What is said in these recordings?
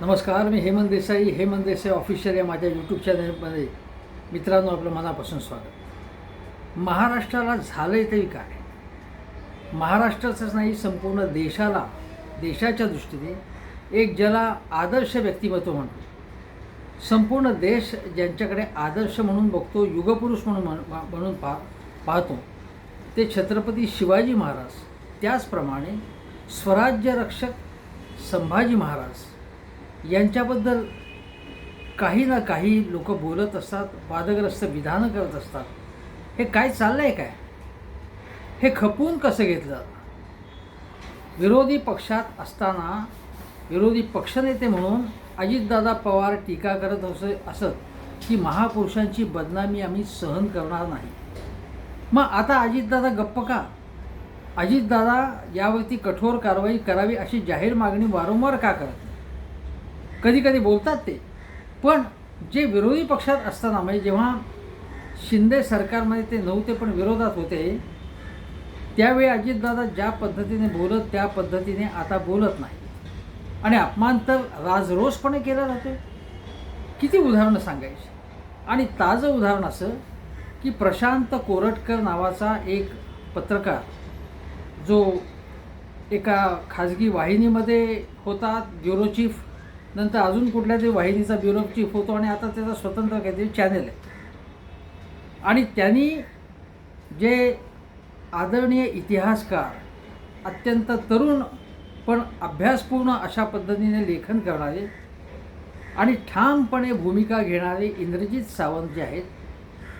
नमस्कार मी हेमंत देसाई हेमंत देसाई ऑफिशियल या माझ्या यूट्यूब चॅनलमध्ये मित्रांनो आपलं मनापासून स्वागत. महाराष्ट्राला झालं आहे तरी काय? महाराष्ट्राचंच नाही संपूर्ण देशाला देशाच्या दृष्टीने एक ज्याला आदर्श व्यक्तिमत्व म्हणतो. संपूर्ण देश ज्यांच्याकडे आदर्श म्हणून बघतो युगपुरुष म्हणून म्हणून पा पाहतो ते छत्रपती शिवाजी महाराज. त्याचप्रमाणे स्वराज्य रक्षक संभाजी महाराज. यांच्याबद्दल काही ना काही लोक बोलत असतात वादग्रस्त विधानं करत असतात. हे काय चाललं आहे काय? हे खपवून कसं घेतलं? विरोधी पक्षात असताना विरोधी पक्षनेते म्हणून अजितदादा पवार टीका करत असे असत की महापुरुषांची बदनामी आम्ही सहन करणार नाही. मग आता अजितदादा गप्प का? अजितदादा यावरती कठोर कारवाई करावी अशी जाहीर मागणी वारंवार का करत कधी कधी बोलतात ते. पण जे विरोधी पक्षात असताना म्हणजे जेव्हा शिंदे सरकारमध्ये ते नव्हते पण विरोधात होते त्यावेळी अजितदादा ज्या पद्धतीने बोलत त्या पद्धतीने आता बोलत नाही. आणि अपमान तर राजरोसपणे केला जातो. किती उदाहरणं सांगायची? आणि ताजं उदाहरण असं की प्रशांत कोरटकर नावाचा एक पत्रकार जो एका खाजगी वाहिनीमध्ये होता ब्युरो चीफ नंतर अजून कुठल्या तरी वाहिनीचा ब्युरो चीफ होतो आणि आता त्याचा स्वतंत्र काहीतरी चॅनेल आहे. आणि त्यांनी जे आदरणीय इतिहासकार अत्यंत तरुण पण अभ्यासपूर्ण अशा पद्धतीने लेखन करणारे आणि ठामपणे भूमिका घेणारे इंद्रजित सावंत जे आहेत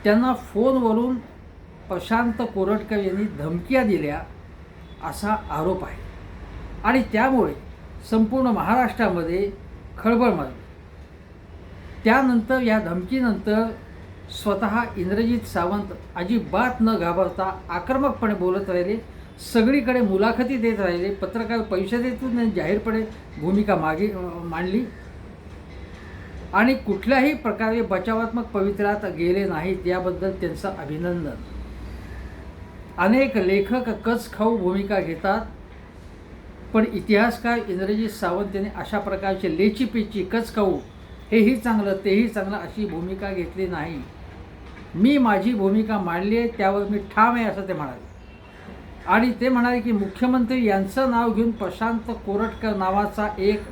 त्यांना फोनवरून प्रशांत कोरटकर यांनी धमक्या दिल्या असा आरोप आहे. आणि त्यामुळे संपूर्ण महाराष्ट्रामध्ये खळबळ मारली त्यानंतर या धमकीनंतर स्वतः इंद्रजित सावंत अजिबात न घाबरता आक्रमकपणे बोलत राहिले. सगळीकडे मुलाखती देत राहिले. पत्रकार परिषदेतून जाहीरपणे भूमिका मागे मांडली. आणि कुठल्याही प्रकारे बचावात्मक पवित्र्यात गेले नाहीत याबद्दल त्यांचं अभिनंदन. अनेक लेखक कच खाऊ भूमिका घेतात. पण इतिहासकार इंद्रजित सावंत यांनी अशा प्रकारचे लेचीपेची कच खाऊ हेही चांगलं तेही चांगलं अशी भूमिका घेतली नाही. मी माझी भूमिका मांडली आहे त्यावर मी ठाम आहे असं ते म्हणाले. आणि ते म्हणाले की मुख्यमंत्री यांचं नाव घेऊन प्रशांत कोरटकर नावाचा एक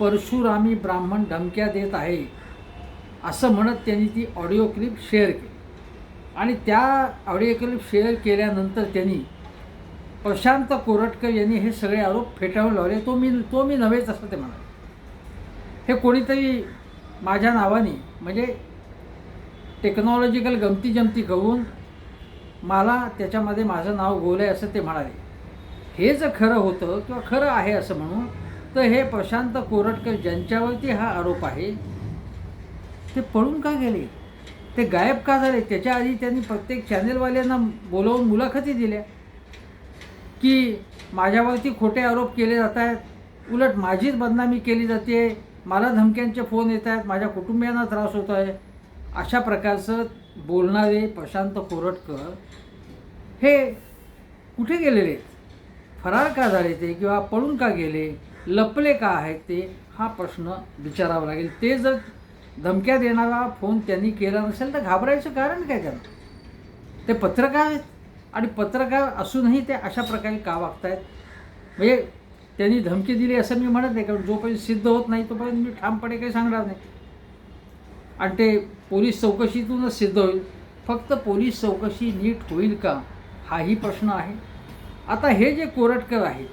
परशुरामी ब्राह्मण धमक्या देत आहे असं म्हणत त्यांनी ती ऑडिओ क्लिप शेअर केली. आणि त्या ऑडिओ क्लिप शेअर केल्यानंतर त्यांनी प्रशांत कोरटकर यांनी हे सगळे आरोप फेटाळून लावले. तो मी तो मी नव्हेच असं ते म्हणाले. हे कोणीतरी माझ्या नावाने म्हणजे टेक्नॉलॉजिकल गमती जमती करून मला त्याच्यामध्ये माझं नाव गोवलं आहे असं ते म्हणाले. हे जर खरं होतं किंवा खरं आहे असं म्हणून तर हे प्रशांत कोरटकर ज्यांच्यावरती हा आरोप आहे ते पळून का गेले? ते गायब का झाले? त्याच्या आधी त्यांनी प्रत्येक चॅनेलवाल्यांना बोलवून मुलाखती दिल्या. की माझ्यावरती खोटे आरोप केले जात आहेत. उलट माझीच बदनामी केली जाते. मला धमक्यांचे फोन येत आहेत. माझ्या कुटुंबियांना त्रास होतो आहे. अशा प्रकारचं बोलणारे प्रशांत कोरटकर हे कुठे गेलेले? आहेत फरार का झाले ते किंवा पळून का गेले? लपले का आहेत ते? हा प्रश्न विचारावा लागेल. ते जर धमक्या देणारा फोन त्यांनी केला नसेल तर घाबरायचं कारण काय त्यांना? ते पत्रकार आहेत. आणि पत्रकार असूनही ते अशा प्रकारे का वागतायत? म्हणजे त्यांनी धमकी दिली असं मी म्हणत नाही कारण जोपर्यंत सिद्ध होत नाही तोपर्यंत मी ठामपणे काही सांगणार नाही. आणि ते पोलीस चौकशीतूनच सिद्ध होईल. फक्त पोलीस चौकशी नीट होईल का? हाही प्रश्न आहे. आता हे जे कोरटकर आहेत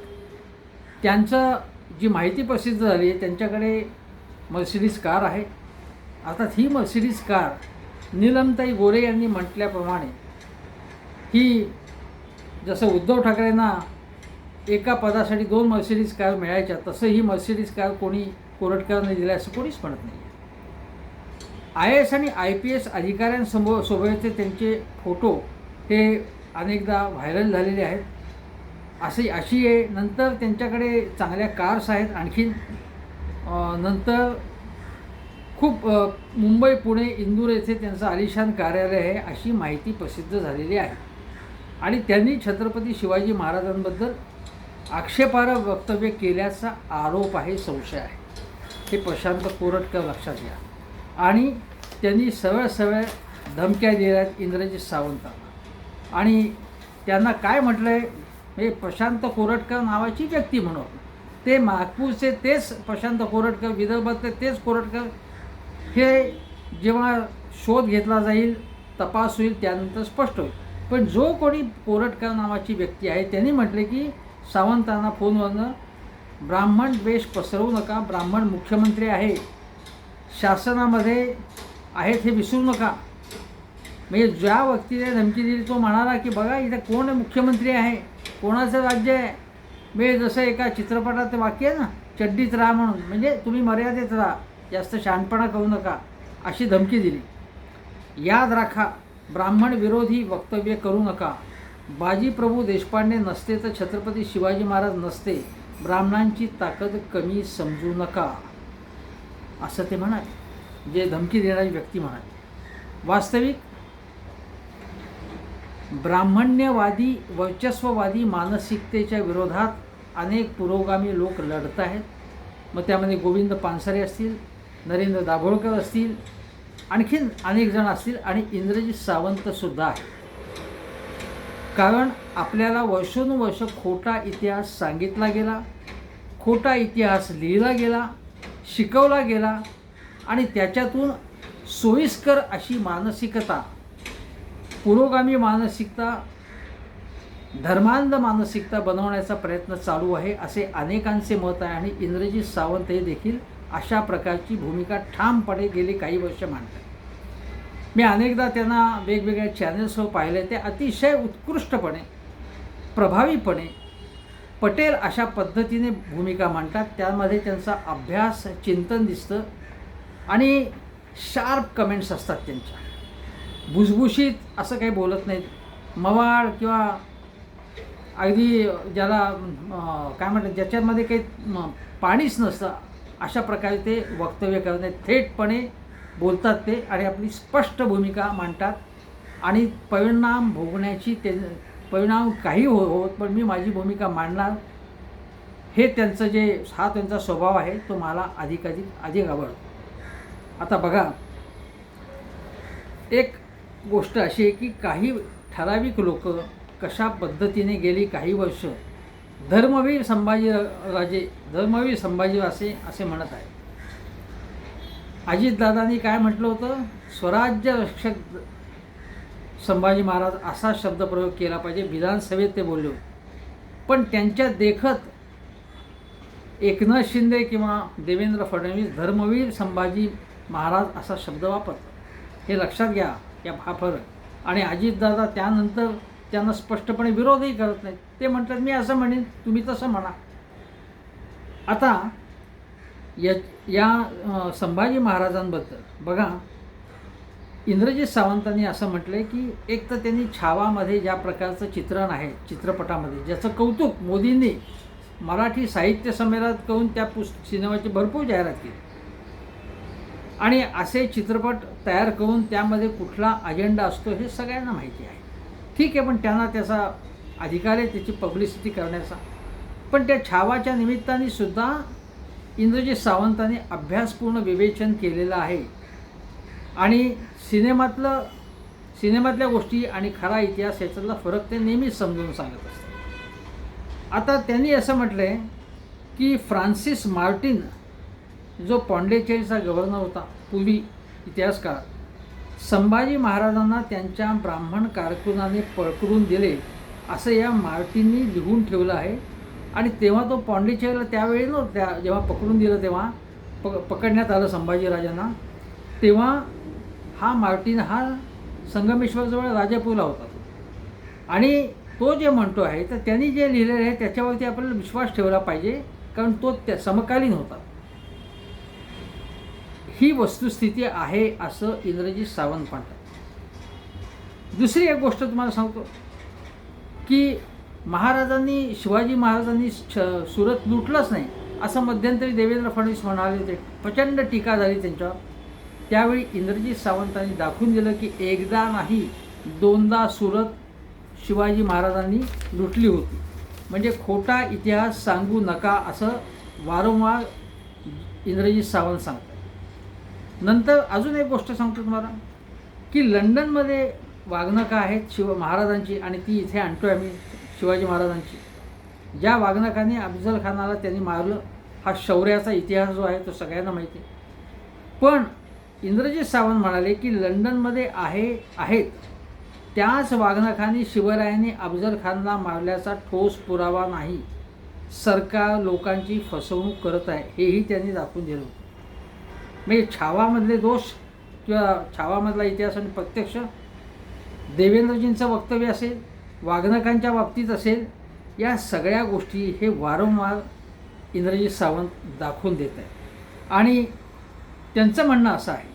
त्यांचं जी माहिती प्रसिद्ध झाली आहे त्यांच्याकडे मर्सिडीज कार आहे. आता ही मर्सिडीज कार नीलमताई गोरे यांनी म्हटल्याप्रमाणे ही जसं उद्धव ठाकरेंना एका पदासाठी दोन मर्सिडीज कार मिळायच्या तसं ही मर्सिडीज कार कोणी कोरटकरांनी दिल्या असं कोणीच म्हणत नाही आय एस आणि आय पी एस अधिकाऱ्यांसमोर सोबतचे त्यांचे फोटो हे अनेकदा व्हायरल झालेले आहेत. असे अशी आहे. नंतर त्यांच्याकडे चांगल्या कार्स आहेत. आणखीन नंतर खूप मुंबई पुणे इंदूर येथे त्यांचं आलिशान कार्यालय आहे अशी माहिती प्रसिद्ध झालेली आहे. आणि त्यांनी छत्रपती शिवाजी महाराजांबद्दल आक्षेपार्ह वक्तव्य केल्याचा आरोप आहे संशय आहे. हे प्रशांत कोरटकर लक्षात घ्या. आणि त्यांनी सगळ्या सगळ्या धमक्या दिल्या आहेत इंद्रजित सावंतांना. आणि त्यांना काय म्हटलं आहे म्हणजे प्रशांत कोरटकर नावाची व्यक्ती म्हणून. ते नागपूरचे तेच प्रशांत कोरटकर विदर्भातले तेच कोरटकर. हे जेव्हा शोध घेतला जाईल तपास होईल त्यानंतर स्पष्ट होईल. पण जो कोणी कोरटकर नावाची व्यक्ती आहे त्यांनी म्हटले की सावंतांना फोनवरनं ब्राह्मण द्वेष पसरवू नका ब्राह्मण मुख्यमंत्री आहे शासनामध्ये आहेत हे विसरू नका. म्हणजे ज्या व्यक्तीने धमकी दिली तो म्हणाला की बघा इथे कोण मुख्यमंत्री आहे कोणाचं राज्य आहे? म्हणजे जसं एका चित्रपटात वाक्य आहे ना चड्डीत राहा म्हणून म्हणजे तुम्ही मर्यादेत राहा जास्त शहाणपणा करू नका अशी धमकी दिली. याद राखा ब्राह्मण विरोधी वक्तव्य करू नका. बाजीप्रभू देशपांडे नसते तर छत्रपती शिवाजी महाराज नसते. ब्राह्मणांची ताकद कमी समजू नका. असं ते म्हणाले. जे धमकी देणारी व्यक्ती म्हणाली. वास्तविक ब्राह्मण्यवादी वर्चस्ववादी मानसिकतेच्या विरोधात अनेक पुरोगामी लोक लढत आहेत. मग त्यामध्ये गोविंद पानसरे असतील नरेंद्र दाभोळकर असतील आणखीन अनेक जण असतील आणि इंद्रजित सावंतसुद्धा आहे कारण आपल्याला वर्षोनुवर्ष खोटा इतिहास सांगितला गेला खोटा इतिहास लिहिला गेला शिकवला गेला आणि त्याच्यातून सोयीस्कर अशी मानसिकता पुरोगामी मानसिकता धर्मांध मानसिकता बनवण्याचा प्रयत्न चालू आहे असे अनेकांचे मत आहे आणि इंद्रजित सावंत हे देखील अशा प्रकारची भूमिका ठामपणे गेली काही वर्ष मांडतात मी अनेकदा त्यांना वेगवेगळ्या चॅनल्सवर पाहिले. ते अतिशय उत्कृष्टपणे प्रभावीपणे पटेल अशा पद्धतीने भूमिका मांडतात. त्यामध्ये त्यांचा अभ्यास चिंतन दिसतं आणि शार्प कमेंट्स असतात त्यांच्या. भुसभुशीत असं काही बोलत नाहीत. मवाळ किंवा अगदी ज्याला काय म्हणतात ज्याच्यामध्ये काही पाणीच नसतं अशा प्रकारे ते वक्तव्य करत नाहीत. थेटपणे बोलतात ते आणि आपली स्पष्ट भूमिका मांडतात. आणि परिणाम भोगण्याची ते परिणाम काही हो होत पण मी माझी भूमिका मांडणार. हे त्यांचं जे हा त्यांचा स्वभाव आहे तो मला अधिकाधिक अधिक आवडतो. आता बघा एक गोष्ट अशी आहे की काही ठराविक लोक कशा पद्धतीने गेली काही वर्ष धर्मवीर संभाजी राजे धर्मवीर संभाजी असे असे म्हणत आहे अजितदादांनी काय म्हटलं होतं? स्वराज्य रक्षक संभाजी महाराज असा शब्दप्रयोग केला पाहिजे. विधानसभेत ते बोलले होते. पण त्यांच्या देखत एकनाथ शिंदे किंवा देवेंद्र फडणवीस धर्मवीर संभाजी महाराज असा शब्द वापरतात. हे लक्षात घ्या या हा फरक आणि अजितदादा त्यानंतर त्यांना स्पष्टपणे विरोधही करत नाहीत. ते म्हणतात मी असं म्हणेन तुम्ही तसं म्हणा. आता या या संभाजी महाराजांबद्दल. बघा इंद्रजित सावंतांनी असं म्हटलं आहे की एक तर त्यांनी छावामध्ये ज्या प्रकारचं चित्रण आहे चित्रपटामध्ये ज्याचं कौतुक मोदींनी मराठी साहित्य संमेलनात करून त्या पुस् सिनेमाची भरपूर जाहिरात केली. आणि असे चित्रपट तयार करून त्यामध्ये कुठला अजेंडा असतो हे सगळ्यांना माहिती आहे. ठीक आहे पण त्यांना त्याचा अधिकार आहे त्याची पब्लिसिटी करण्याचा. पण त्या छावाच्या निमित्ताने सुद्धा इंद्रजित सावंतांनी अभ्यासपूर्ण विवेचन केलेलं आहे. आणि सिनेमातलं सिनेमातल्या गोष्टी आणि खरा इतिहास याच्यातला फरक ते नेहमीच समजून सांगत असतात. आता त्यांनी असं म्हटलं आहे की फ्रान्सिस मार्टिन जो पॉंडेचेरीचा गव्हर्नर होता पूर्वी इतिहासकार संभाजी महाराजांना त्यांच्या ब्राह्मण कारकुनाने पळकरून दिले असं या मार्टिननी लिहून ठेवलं आहे. आणि तेव्हा तो पॉंडिचेरीला त्यावेळी न त्या जेव्हा पकडून दिलं तेव्हा पक पकडण्यात आलं संभाजीराजांना तेव्हा हा मार्टिन हा संगमेश्वरजवळ राजापूरला होता आणि तो जे म्हणतो आहे तर त्यांनी जे लिहिलेलं आहे त्याच्यावरती आपल्याला विश्वास ठेवला पाहिजे कारण तो त्या समकालीन होता. ही वस्तुस्थिती आहे असं इंद्रजित सावंत म्हणतात. दुसरी एक गोष्ट तुम्हाला सांगतो की महाराजांनी शिवाजी महाराजांनी सुरत लुटलंच नाही असं मध्यंतरी देवेंद्र फडणवीस म्हणाले होते. प्रचंड टीका झाली त्यांच्यावर. त्यावेळी इंद्रजित सावंतांनी दाखवून दिलं की एकदा नाही दोनदा सुरत शिवाजी महाराजांनी लुटली होती. म्हणजे खोटा इतिहास सांगू नका असं वारंवार इंद्रजित सावंत सांगतात. नंतर अजून एक गोष्ट सांगतो तुम्हाला की लंडनमध्ये वागणं का आहेत शिव महाराजांची? आणि ती इथे आणतो आहे आम्ही. शिवाजी महाराजांची. ज्या वाघनखाने अफजल खानाला त्यांनी मारलं हा शौर्याचा इतिहास जो आहे तो सगळ्यांना माहिती आहे. पण इंद्रजित सावंत म्हणाले की लंडनमध्ये आहे आहेत. त्याच वाघनखांनी शिवरायांनी अफजल खानला मारल्याचा ठोस पुरावा नाही. सरकार लोकांची फसवणूक करत आहे हेही त्यांनी दाखवून दिलं होतं. म्हणजे छावामधले दोष किंवा छावामधला इतिहास आणि प्रत्यक्ष देवेंद्रजींचं वक्तव्य असेल वाघनखांच्या बाबतीत असेल या सगळ्या गोष्टी हे वारंवार इंद्रजित सावंत दाखवून देत आहेत. आणि त्यांचं म्हणणं असं आहे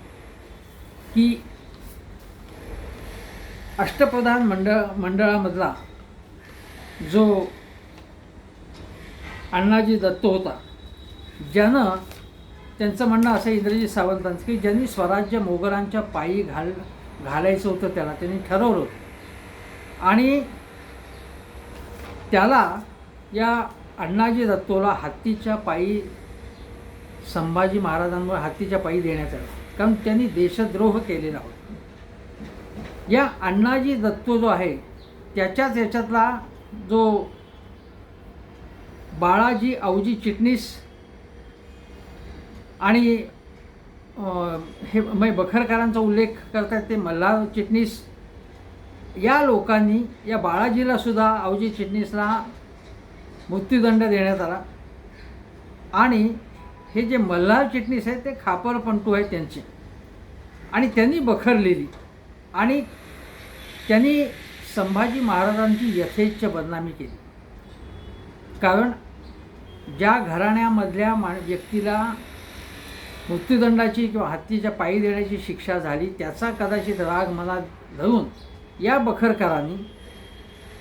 की अष्टप्रधान मंडळ मंडळामधला जो अण्णाजी दत्त होता ज्यानं त्यांचं म्हणणं असं इंद्रजी सावंतांचं की ज्यांनी स्वराज्य मोगलांच्या पायी घाल घालायचं होतं त्याला त्यांनी ठरवलं होतं. आणि त्याला या अण्णाजी दत्तोला हत्तीच्या पायी संभाजी महाराजांवर हत्तीच्या पायी देण्यात आला. कारण त्यांनी देशद्रोह केलेला होता. या अण्णाजी दत्तो जो आहे त्याच्याच याच्यातला जो बाळाजी अवजी चिटणीस आणि हे मै बखरकरांचा उल्लेख करतात ते मल्हार चिटणीस या लोकांनी या बाळाजीला सुद्धा अवजी चिटणीसला मृत्यूदंड देण्यात आला. आणि हे जे मल्हार चिटणीस आहेत ते खापर पंटू आहेत त्यांचे. आणि त्यांनी बखरलेली. आणि त्यांनी संभाजी महाराजांची यथेच्छ बदनामी केली. कारण ज्या घराण्यामधल्या मा व्यक्तीला मृत्यूदंडाची किंवा हत्तीच्या पायी देण्याची शिक्षा झाली त्याचा कदाचित राग मनात धरून या बखरकरांनी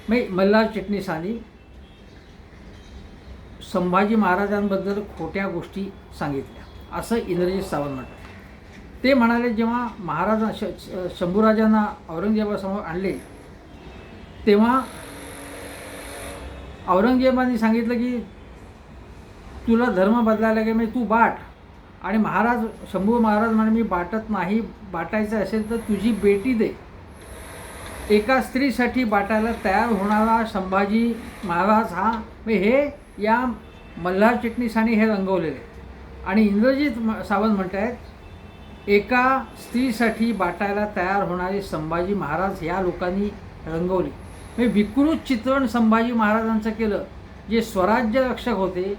म्हणजे मल्हार चिटणीसांनी संभाजी महाराजांबद्दल खोट्या गोष्टी सांगितल्या. असं इंद्रजित सावंत म्हणतात. ते म्हणाले जेव्हा महाराजां श श- शंभूराजांना औरंगजेबासमोर आणले तेव्हा औरंगजेबाने सांगितलं की तुला धर्म बदलायला लागेल म्हणजे तू बाट. आणि महाराज शंभू महाराज म्हणे मी बाटत नाही बाटायचं असेल तर तुझी बेटी दे. एका स्त्रीसाठी बाटायला तयार होणारा संभाजी महाराज हा हे या मल्हार चिटणीसाने हे रंगवलेले. आणि इंद्रजित सावंत म्हणत आहेत एका स्त्रीसाठी बाटायला तयार होणारे संभाजी महाराज या लोकांनी रंगवले. म्हणजे विकृत चित्रण संभाजी महाराजांचं केलं जे स्वराज्य रक्षक होते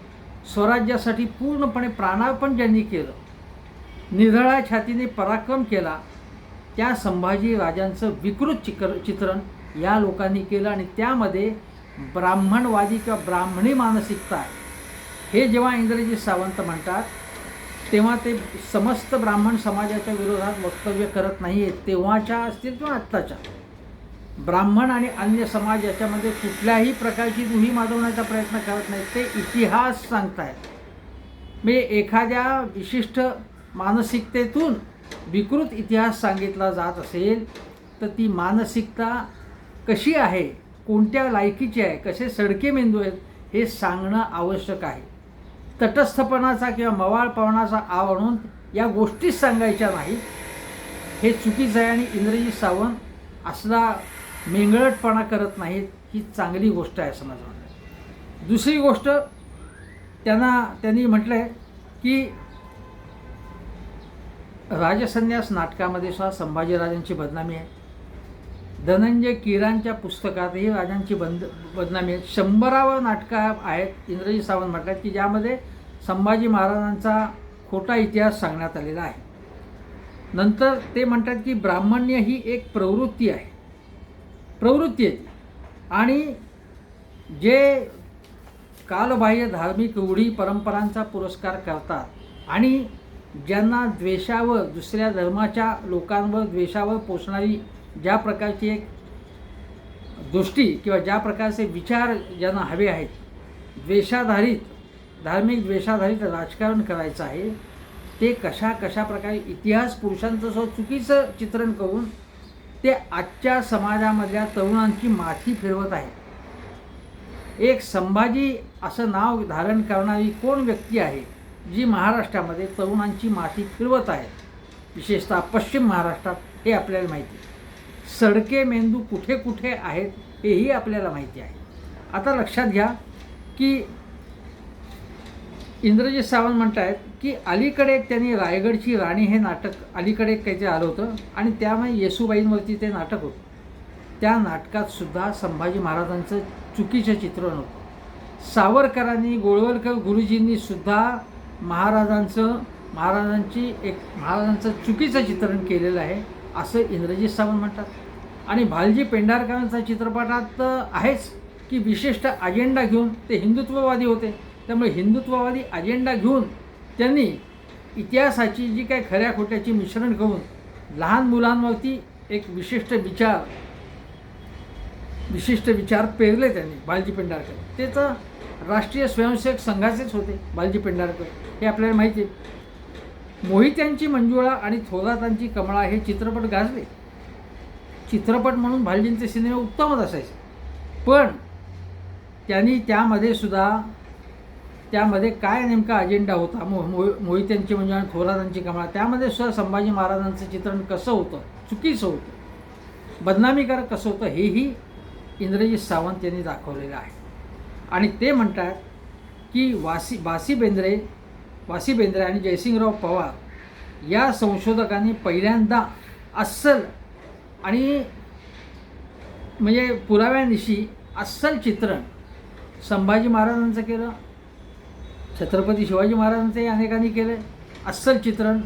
स्वराज्यासाठी पूर्णपणे प्राणार्पण ज्यांनी केलं निधळा छातीने पराक्रम केला त्या संभाजी राजांचं विकृत चिकर चित्रण या लोकांनी केलं आणि त्यामध्ये ब्राह्मणवादी किंवा ब्राह्मणी मानसिकता हे जेव्हा इंग्रजी सावंत म्हणतात तेव्हा ते समस्त ब्राह्मण समाजाच्या विरोधात वक्तव्य करत नाही आहेत तेव्हाच्या असतील किंवा आत्ताच्या. ब्राह्मण आणि अन्य समाज याच्यामध्ये कुठल्याही प्रकारची दुही माजवण्याचा प्रयत्न करत नाहीत. ते इतिहास सांगतायत. म्हणजे एखाद्या विशिष्ट मानसिकतेतून विकृत इतिहास सांगितला जात असेल तर ती मानसिकता कशी आहे कोणत्या लायकीची आहे कसे सडके मेंदू आहेत हे सांगणं आवश्यक आहे. तटस्थपणाचा किंवा मवाळपणाचा आव आणून या गोष्टीच सांगायच्या नाहीत. हे चुकीचं आहे आणि इंद्रजी सावंत असला मेंगळटपणा करत नाहीत ही चांगली गोष्ट आहे असं दुसरी गोष्ट त्यांना त्यांनी म्हटलं आहे की राजसन्यास नाटकामध्ये सुद्धा संभाजीराजांची बदनामी आहे. धनंजय किरांच्या पुस्तकातही राजांची बंद बदनामी आहे. शंभरावर नाटकं आहेत इंद्रजी सावंत म्हटल्यात की ज्यामध्ये संभाजी महाराजांचा खोटा इतिहास सांगण्यात आलेला आहे. नंतर ते म्हणतात की ब्राह्मण्य ही एक प्रवृत्ती आहे. प्रवृत्ती आहे आणि जे कालबाह्य धार्मिक रूढी परंपरांचा पुरस्कार करतात आणि ज्यांना द्वेषावर दुसऱ्या धर्माच्या लोकांवर द्वेषावर पोचणारी ज्या प्रकारची एक दृष्टी किंवा ज्या प्रकारचे विचार ज्यांना हवे आहेत द्वेषाधारित धार्मिक द्वेषाधारित राजकारण करायचं आहे ते कशा कशा प्रकारे इतिहास पुरुषांचं सो चुकीचं चित्रण करून ते आजच्या समाजामधल्या तरुणांची माथी फिरवत आहे एक संभाजी असं नाव धारण करणारी कोण व्यक्ती आहे? जी महाराष्ट्रामध्ये तरुणांची माती फिरवत आहेत विशेषतः पश्चिम महाराष्ट्रात हे आपल्याला माहिती आहे. सडके मेंदू कुठे कुठे आहेत हेही आपल्याला माहिती आहे. आता लक्षात घ्या की इंद्रजित सावंत म्हणत आहेत की अलीकडे त्यांनी रायगडची राणी हे नाटक अलीकडे काही काहीतरी आलं होतं आणि त्यामुळे येसुबाईंवरती ते नाटक होतं. त्या नाटकात सुद्धा संभाजी महाराजांचं चुकीचं चित्रण होतं. सावरकरांनी गोळवलकर गुरुजींनी सुद्धा महाराजांचं महाराजांची एक महाराजांचं चुकीचं चित्रण केलेलं आहे असं इंद्रजित सावंत म्हणतात. आणि भालजी पेंढारकरांचा चित्रपटात आहेच की विशिष्ट अजेंडा घेऊन ते हिंदुत्ववादी होते. त्यामुळे हिंदुत्ववादी अजेंडा घेऊन त्यांनी इतिहासाची जी काही खऱ्या खोट्याची मिश्रण करून लहान मुलांवरती एक विशिष्ट विचार विशिष्ट विचार पेरले त्यांनी बालजी पेंढारकर. त्याचं राष्ट्रीय स्वयंसेवक संघाचेच होते बालजी पेंढारकर. हे आपल्याला माहिती आहे. मोहित्यांची मंजुळा आणि थोरातांची कमळा हे चित्रपट गाजले. चित्रपट म्हणून भालजींचे सिनेमे उत्तमच असायचे. पण त्यांनी त्यामध्ये सुद्धा त्यामध्ये काय नेमका अजेंडा होता? मो मो मोहित्यांची म्हणजे आणि थोरातांची कमळा त्यामध्ये सुद्धा संभाजी महाराजांचं चित्रण कसं होतं? चुकीचं होतं. बदनामीकारक कसं होतं? हेही इंद्रजित सावंत यांनी दाखवलेलं आहे. आणि ते म्हणतात की वासी वासी बेंद्रे वासी बेंद्रे आणि जयसिंगराव पवार या संशोधकांनी पहिल्यांदा अस्सल आणि म्हणजे पुराव्यानिशी अस्सल चित्रण संभाजी महाराजांचं केलं छत्रपती शिवाजी महाराजांचंही अनेकांनी केलं अस्सल चित्रण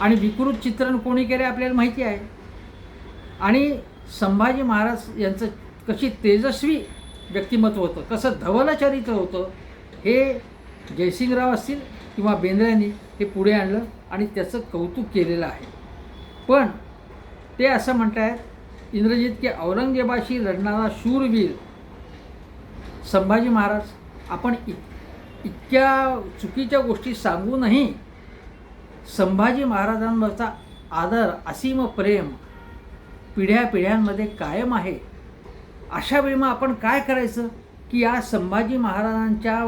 आणि विकृत चित्रण कोणी केलं आपल्याला माहिती आहे. आणि संभाजी महाराज यांचं कशी तेजस्वी व्यक्तिमत्व होतं. कसं धवलचरित्र होतं हे जयसिंगराव असतील किंवा बेंद्र्यांनी हे पुढे आणलं आणि त्याचं कौतुक केलेलं आहे. पण ते असं म्हणतायत इंद्रजित की औरंगजेबाशी लढणारा शूरवीर संभाजी महाराज आपण इत इतक्या चुकीच्या गोष्टी सांगूनही संभाजी महाराजांवरचा आदर असीम प्रेम पिढ्या पिढ्यांमध्ये कायम आहे. अशा वेळी मग आपण काय करायचं? की या संभाजी महाराजांच्या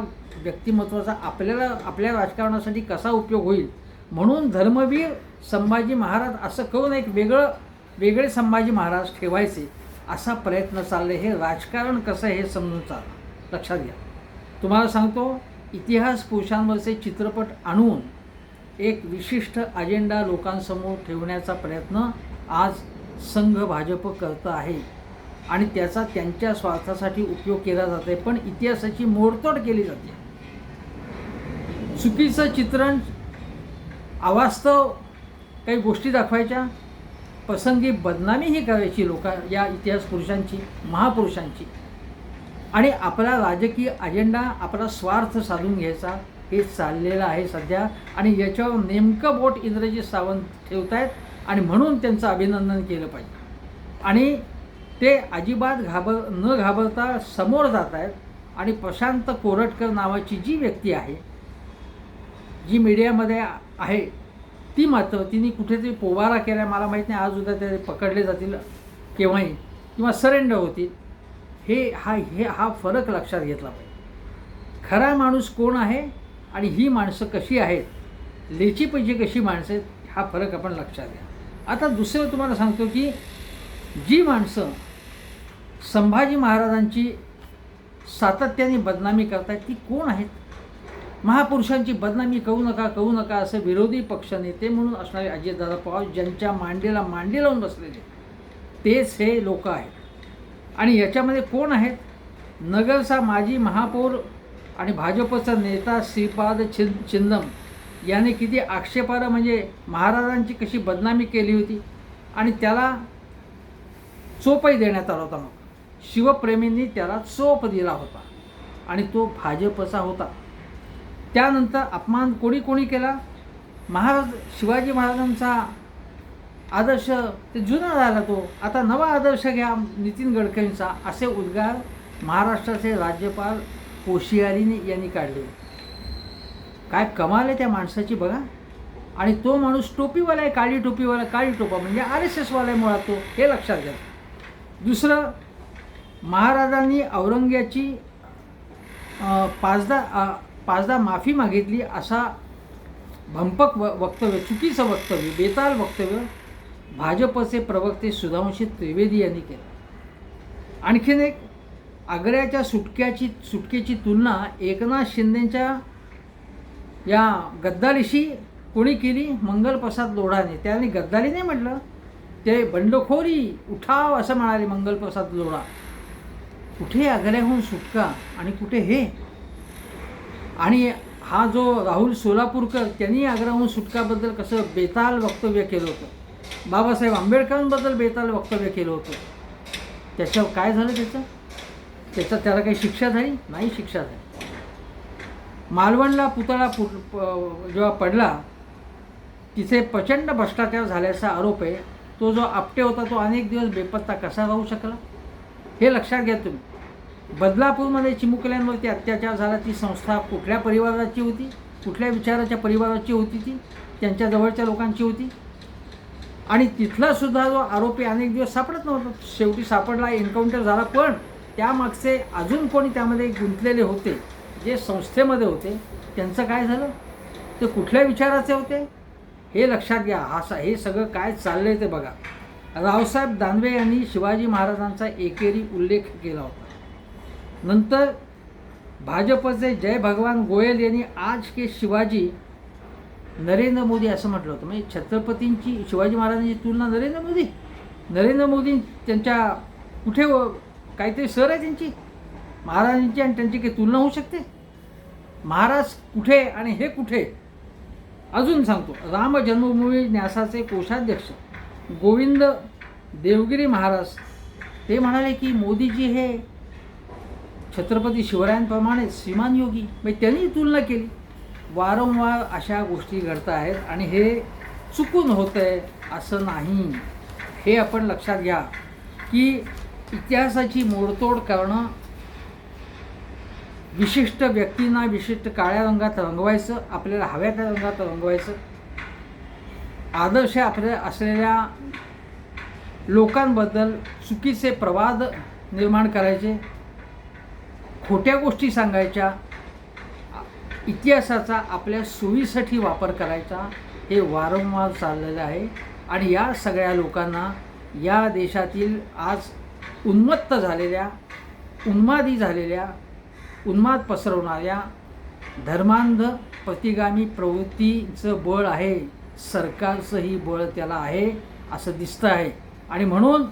व्यक्तिमत्वाचा आपल्याला आपल्या राजकारणासाठी कसा उपयोग होईल? म्हणून धर्मवीर संभाजी महाराज असं करून एक वेगळं वेगळे संभाजी महाराज ठेवायचे असा प्रयत्न चालले. हे राजकारण कसं आहे हे समजून चाललं लक्षात घ्या. तुम्हाला सांगतो इतिहास पुरुषांवरचे चित्रपट आणून एक विशिष्ट अजेंडा लोकांसमोर ठेवण्याचा प्रयत्न आज संघ भाजप करतं आहे. आणि त्याचा त्यांच्या स्वार्थासाठी उपयोग केला जात आहे पण इतिहासाची मोडतोड केली जाते. चुकीचं चित्रण अवास्तव काही गोष्टी दाखवायच्या. प्रसंगी बदनामीही करायची लोक या इतिहास पुरुषांची महापुरुषांची. आणि आपला राजकीय अजेंडा आपला स्वार्थ साधून घ्यायचा. हे चाललेलं आहे सध्या. आणि याच्यावर नेमकं बोट इंद्रजीत सावंत ठेवत आहेत आणि म्हणून त्यांचं अभिनंदन केलं पाहिजे. आणि ते अजिबात घाबर न घाबरता समोर जात आहेत आणि प्रशांत कोरटकर नावाची जी व्यक्ती आहे जी मीडियामध्ये आहे ती मात्र तिने कुठेतरी पोवारा केला मला माहीत नाही आज उद्या ते पकडले जातील केव्हाही किंवा सरेंडर होतील. हे हा हे हा फरक लक्षात घेतला पाहिजे. खरा माणूस कोण आहे आणि ही माणसं कशी आहेत लेची पैसे कशी माणसं आहेत हा फरक आपण लक्षात घ्या. आता दुसरं तुम्हाला सांगतो की जी माणसं संभाजी महाराजांची सातत्याने बदनामी करतायत ती कोण आहेत? महापुरुषांची बदनामी करू नका करू नका असं विरोधी पक्षनेते म्हणून असणारे अजितदादा पवार ज्यांच्या मांडीला मांडी लावून बसलेले तेच हे लोक आहेत. आणि याच्यामध्ये कोण आहेत? नगरचा माजी महापौर आणि भाजपचा नेता श्रीपाद छिन छिंदम याने किती आक्षेपार्ह म्हणजे महाराजांची कशी बदनामी केली होती? आणि त्याला चोपही देण्यात आला होता मग. शिवप्रेमींनी त्याला चोप दिला होता आणि तो भाजपचा होता. त्यानंतर अपमान कोणी कोणी केला? महाराज शिवाजी महाराजांचा आदर्श ते जुना झाला तो. आता नवा आदर्श घ्या नितीन गडकरींचा असे उद्गार महाराष्ट्राचे राज्यपाल कोशियारीने यांनी काढले. काय कमाल आहे त्या माणसाची बघा. आणि तो माणूस टोपीवाला आहे काळी टोपीवाला काळी टोपा म्हणजे आर एस एसवाला आहे मुळात तो हे लक्षात घ्या. दुसरं महाराजांनी औरंग्याची पाचदा पाचदा माफी मागितली असा भंपक व वक्तव्य चुकीचं वक्तव्य बेताल वक्तव्य भाजपचे प्रवक्ते सुधांशी त्रिवेदी यांनी केलं. आणखीन एक आग्र्याच्या सुटक्याची सुटकेची तुलना एकनाथ शिंदेच्या या गद्दारीशी कोणी केली? मंगलप्रसाद लोढाने त्याने गद्दारी नाही म्हटलं. ते बंडखोरी उठाव असं म्हणाले मंगलप्रसाद लोढा. कुठे आग्र्याहून सुटका आणि कुठे हे? आणि हा जो राहुल सोलापूरकर त्यांनी आग्र्याहून सुटकाबद्दल कसं बेताल वक्तव्य केलं होतं? बाबासाहेब आंबेडकरांबद्दल बेताल वक्तव्य केलं होतं. त्याच्यावर काय झालं त्याचं? त्याचं त्याला काही शिक्षा झाली? नाही शिक्षा झाली. मालवणला पुतळा पु प- जेव्हा पडला तिथे प्रचंड भ्रष्टाचार झाल्याचा आरोप आहे. तो जो आपटे होता तो अनेक दिवस बेपत्ता कसा राहू शकला? हे लक्षात घ्या तुम्ही. बदलापूरमध्ये चिमुकल्यांवरती अत्याचार झाला ती संस्था कुठल्या परिवाराची होती? कुठल्या विचाराच्या परिवाराची होती ती? त्यांच्या जवळच्या लोकांची होती? आणि तिथला सुद्धा जो आरोपी अनेक दिवस सापडत नव्हता. शेवटी सापडला एन्काउंटर झाला पण त्यामागचे अजून कोणी त्यामध्ये गुंतलेले होते? जे संस्थेमध्ये होते त्यांचं काय झालं? ते कुठल्या विचाराचे होते? हे लक्षात घ्या. हा हे सगळं काय चाललं आहे ते बघा. रावसाहेब दानवे यांनी शिवाजी महाराजांचा एकेरी उल्लेख केला होता. नंतर भाजपचे जय भगवान गोयल यांनी आज के शिवाजी नरेंद्र मोदी असं म्हटलं होतं. म्हणजे छत्रपतींची शिवाजी महाराजांची तुलना नरेंद्र मोदी. नरेंद्र मोदी त्यांच्या कुठे व- काहीतरी सर आहे त्यांची. महाराजांची आणि त्यांची काही तुलना होऊ शकते. महाराज कुठे आणि हे कुठे? अजून सांगतो. राम जन्मभूमी न्यासाचे कोषाध्यक्ष. गोविंद देवगिरी महाराज ते म्हणाले की मोदीजी हे छत्रपती शिवरायांप्रमाणे श्रीमान योगी. म्हणजे त्यांनी तुलना केली. वारंवार अशा गोष्टी घडत आहेत आणि हे चुकून होतं आहे असं नाही. हे आपण लक्षात घ्या की इतिहासाची मोडतोड करणं विशिष्ट व्यक्तींना विशिष्ट काळ्या रंगात रंगवायचं आपल्याला हव्या त्या रंगात रंगवायचं. आदर्श आपल्या असलेल्या लोकांबद्दल चुकीचे प्रवाद निर्माण करायचे खोट्या गोष्टी सांगायच्या इतिहासाचा आपल्या सोयीसाठी वापर करायचा हे वारंवार चाललेलं आहे. आणि या सगळ्या लोकांना या देशातील आज उन्मत्त झालेल्या उन्मादी झालेल्या उन्माद पसरवणाऱ्या धर्मांध प्रतिगामी प्रवृत्तीचं बळ आहे. सरकारचंही बळ त्याला आहे असं दिसतं आहे. आणि म्हणून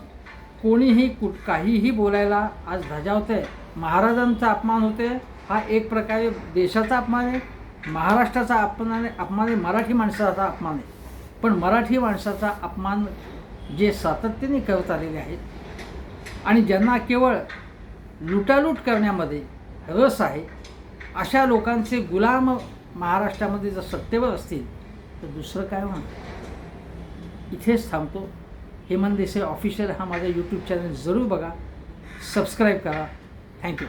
कोणीही कुठ काहीही बोलायला आज धजावतं आहे महाराजांचा अपमान होते हा एक प्रकारे देशाचा अपमान आहे महाराष्ट्राचा अपमान आहे अपमान आहे मराठी माणसाचा अपमान आहे. पण मराठी माणसाचा अपमान जे सातत्याने करत आलेले आहेत आणि ज्यांना केवळ लुटालूट करण्यामध्ये रस आहे अशा लोकांचे गुलाम महाराष्ट्रामध्ये जर सत्तेवर असतील तर दुसरं काय होणार इथेच थांबतो. हेमंत देसाई ऑफिशियल हा माझा यूट्यूब चॅनल जरूर बघा. सबस्क्राईब करा. थँक्यू